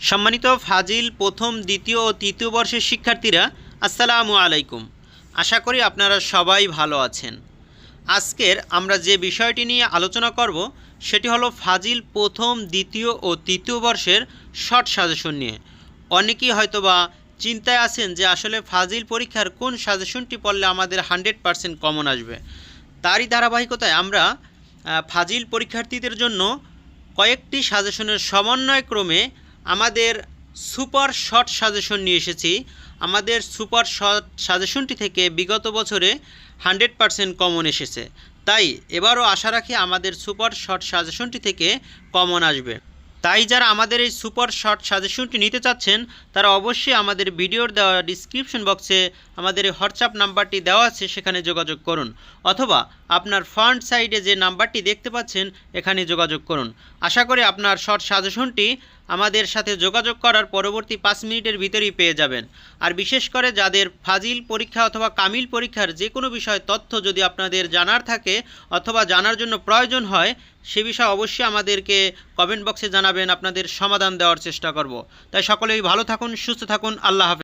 সম্মানিত ফাজিল প্রথম, দ্বিতীয় ও তৃতীয় বর্ষের শিক্ষার্থীরা, আসসালামু আলাইকুম। আশা করি আপনারা সবাই ভালো আছেন। আজকের আমরা যে বিষয়টি নিয়ে আলোচনা করব, সেটি হলো ফাজিল প্রথম, দ্বিতীয় ও তৃতীয় বর্ষের শর্ট সাজেশন নিয়ে। অনেকেই হয়তোবা চিন্তায় আছেন যে আসলে ফাজিল পরীক্ষার কোন সাজেশনটি পড়লে আমাদের হান্ড্রেড পারসেন্ট কমন আসবে। তারই ধারাবাহিকতায় আমরা ফাজিল পরীক্ষার্থীদের জন্য কয়েকটি সাজেশনের সমন্বয়ক্রমে আমাদের সুপার শর্ট সাজেশন নিয়ে এসেছি। আমাদের সুপার শর্ট সাজেশনটি থেকে বিগত বছরে হান্ড্রেড পারসেন্ট কমন এসেছে। তাই এবারও আশা রাখি আমাদের সুপার শর্ট সাজেশনটি থেকে কমন আসবে। তাই যারা আমাদের এই সুপার শর্ট সাজেশনটি নিতে চাচ্ছেন, তারা অবশ্যই আমাদের ভিডিওর দেওয়া ডিসক্রিপশন বক্সে আমাদের এই হোয়াটসঅ্যাপ নাম্বারটি দেওয়া আছে, সেখানে যোগাযোগ করুন। অথবা আপনার ফ্রন্ট সাইডে যে নাম্বারটি দেখতে পাচ্ছেন, এখানে যোগাযোগ করুন। আশা করি আপনার শর্ট সাজেশনটি আমাদের সাথে যোগাযোগ করার পরবর্তী পাঁচ মিনিটের ভিতরেই পেয়ে যাবেন। আর বিশেষ করে যাদের ফাজিল পরীক্ষা অথবা কামিল পরীক্ষার যে কোনো বিষয় তথ্য যদি আপনাদের জানার থাকে অথবা জানার জন্য প্রয়োজন হয়, সে বিষয়ে অবশ্যই আমাদেরকে কমেন্ট বক্সে জানাবেন, আপনাদের সমাধান দেওয়ার চেষ্টা করব। তাই সকলেই ভালো থাকুন, সুস্থ থাকুন, আল্লাহ হাফেজ।